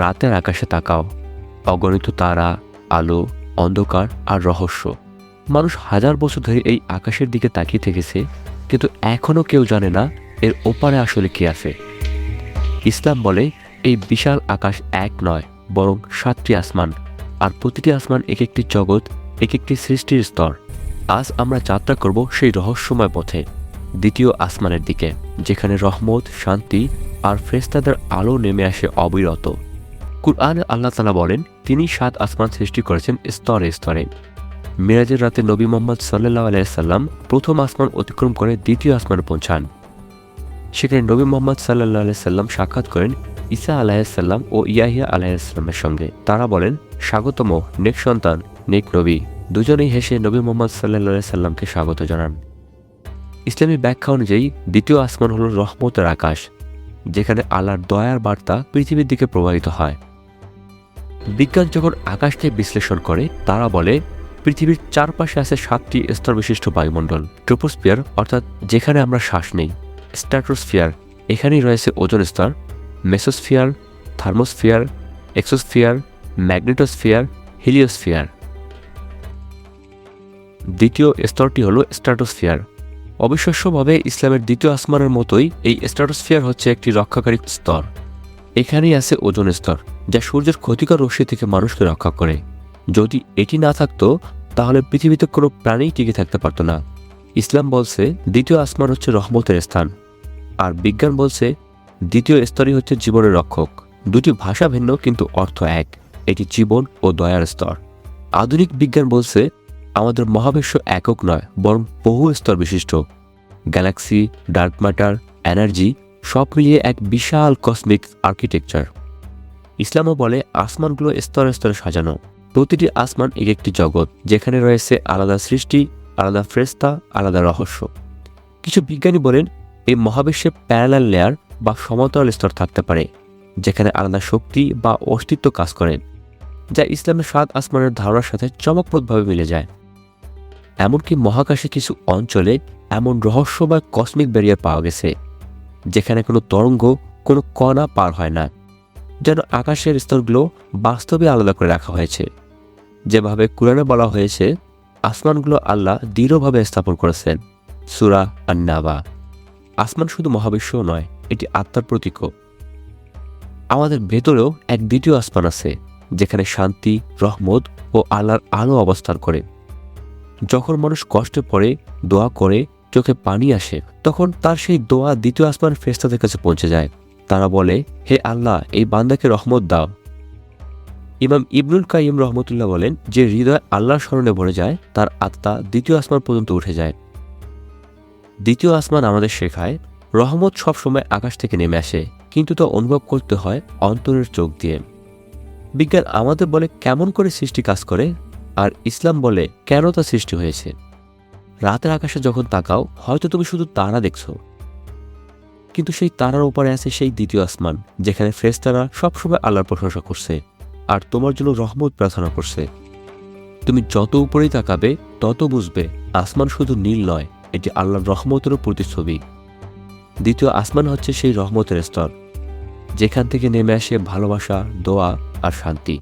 রাতের আকাশে তাকাও। অগণিত তারা, আলো, অন্ধকার আর রহস্য। মানুষ হাজার বছর ধরে এই আকাশের দিকে তাকিয়ে থেকেছে, কিন্তু এখনও কেউ জানে না এর ওপারে আসলে কি আছে। ইসলাম বলে, এই বিশাল আকাশ এক নয়, বরং সাতটি আসমান, আর প্রতিটি আসমান এক একটি জগৎ, এক একটি সৃষ্টির স্তর। আজ আমরা যাত্রা করব সেই রহস্যময় পথে, দ্বিতীয় আসমানের দিকে, যেখানে রহমত, শান্তি আর ফ্রেস্তাদের আলো নেমে আসে অবিরত। কুরআনে আল্লাহ তালা বলেন, তিনি সাত আসমান সৃষ্টি করেছেন স্তরে স্তরে। মিরাজের রাতে নবী মোহাম্মদ সাল্লাহ আলাইসাল্লাম প্রথম আসমান অতিক্রম করে দ্বিতীয় আসমানে পৌঁছান। সেখানে নবী মোহাম্মদ সাল্লাহ আলাইসাল্লাম সাক্ষাৎ করেন ঈসা আলাইসাল্লাম ও ইয়াহিয়া আলাইসাল্লামের সঙ্গে। তারা বলেন, স্বাগতম, নেক সন্তান, নেক নবী। দুজনেই হেসে নবী মোহাম্মদ সাল্লাহ সাল্লামকে স্বাগত জানান। ইসলামী ব্যাখ্যা অনুযায়ী, দ্বিতীয় আসমান হল রহমতের আকাশ, যেখানে আল্লাহর দয়ার বার্তা পৃথিবীর দিকে প্রবাহিত হয়। বিজ্ঞান যখন আকাশকে বিশ্লেষণ করে, তারা বলে, পৃথিবীর চারপাশে আছে সাতটি স্তর বিশিষ্ট বায়ুমণ্ডল, ট্রোপোস্ফিয়ার, অর্থাৎ যেখানে আমরা শ্বাস নেই স্ট্যাটোস্ফিয়ার এখানেই রয়েছে ওজন স্তর, mesosphere, thermosphere, exosphere, magnetosphere, heliosphere. দ্বিতীয় স্তরটি হল স্ট্র্যাটোস্ফিয়ার। অবিশ্বাস্যভাবে ইসলামের দ্বিতীয় আসমানের মতোই এই স্ট্র্যাটোস্ফিয়ার হচ্ছে একটি রক্ষাকারী স্তর। এখানেই আছে ওজন স্তর। যা সূর্যের ক্ষতিকর রশ্মি থেকে মানুষকে রক্ষা করে। যদি এটি না থাকতো, তাহলে পৃথিবীতে কোনো প্রাণী টিকে থাকতে পারত না। ইসলাম বলছে, দ্বিতীয় আসমান হচ্ছে রহমতের স্থান। আর বিজ্ঞান বলছে, দ্বিতীয় স্তরই হচ্ছে জীবনের রক্ষক। দুটি ভাষা ভিন্ন, কিন্তু অর্থ এক। এটি জীবন ও দয়ার স্তর। আধুনিক বিজ্ঞান বলছে, আমাদের মহাবিশ্ব একক নয়, বরং বহু স্তর বিশিষ্ট। গ্যালাক্সি, ডার্ক ম্যাটার, এনার্জি, সব মিলিয়ে এক বিশাল কসমিক আর্কিটেকচার ইসলামও বলে, আসমানগুলো স্তরে স্তরে সাজানো। প্রতিটি আসমান এক একটি জগৎ, যেখানে রয়েছে আলাদা সৃষ্টি, আলাদা ফ্রেস্তা আলাদা রহস্য। কিছু বিজ্ঞানী বলেন, এই মহাবিশ্বে প্যারালাল লেয়ার বা সমতল স্তর থাকতে পারে, যেখানে আলাদা শক্তি বা অস্তিত্ব কাজ করে, যা ইসলামের সাত আসমানের ধারণার সাথে চমকপ্রদভাবে মিলে যায়। এমনকি মহাকাশে কিছু অঞ্চলে এমন রহস্য বা কসমিক ব্যারিয়ার পাওয়া গেছে, যেখানে কোনো তরঙ্গ, কোনো কণা পার হয় না। যেন আকাশের স্তরগুলো বাস্তবে আলাদা করে রাখা হয়েছে। যেভাবে কোরআনে বলা হয়েছে, আসমানগুলো আল্লাহ দৃঢ়ভাবে স্থাপন করেছেন, সুরা আন্নাবা। আসমান শুধু মহাবিশ্ব নয়, এটি আত্মার প্রতীকও। আমাদের ভেতরেও এক দ্বিতীয় আসমান আছে, যেখানে শান্তি, রহমত ও আল্লাহর আলো অবস্থান করে। যখন মানুষ কষ্টে পড়ে, দোয়া করে, চোখে পানি আসে, তখন তার সেই দোয়া দ্বিতীয় আসমান ফেস্তাদের কাছে পৌঁছে যায়। তারা বলে, হে আল্লাহ, এই বান্দাকে রহমত দাও। ইমাম ইবনুল কাইম রহমতুল্লাহ বলেন, যে হৃদয় আল্লাহর স্মরণে ভরে যায়, তার আত্মা দ্বিতীয় আসমান পর্যন্ত উঠে যায়। দ্বিতীয় আসমান আমাদের শেখায়, রহমত সবসময় আকাশ থেকে নেমে আসে, কিন্তু তা অনুভব করতে হয় অন্তরের চোখ দিয়ে। বিজ্ঞান আমাদের বলে কেমন করে সৃষ্টি কাজ করে, আর ইসলাম বলে কেন তা সৃষ্টি হয়েছে? রাতের আকাশে যখন তাকাও, হয়তো তুমি শুধু তারা দেখছ। কিন্তু সেই তারার ওপারে আছে সেই দ্বিতীয় আসমান, যেখানে ফ্রেস্তারা সবসময় আল্লাহর প্রশংসা করছে আর তোমার জন্য রহমত প্রার্থনা করছে। তুমি যত উপরেই তাকাবে, তত বুঝবে আসমান শুধু নীল নয়, এটি আল্লাহর রহমতেরও প্রতিচ্ছবি। দ্বিতীয় আসমান হচ্ছে সেই রহমতের স্তর, যেখান থেকে নেমে আসে ভালোবাসা, দোয়া আর শান্তি।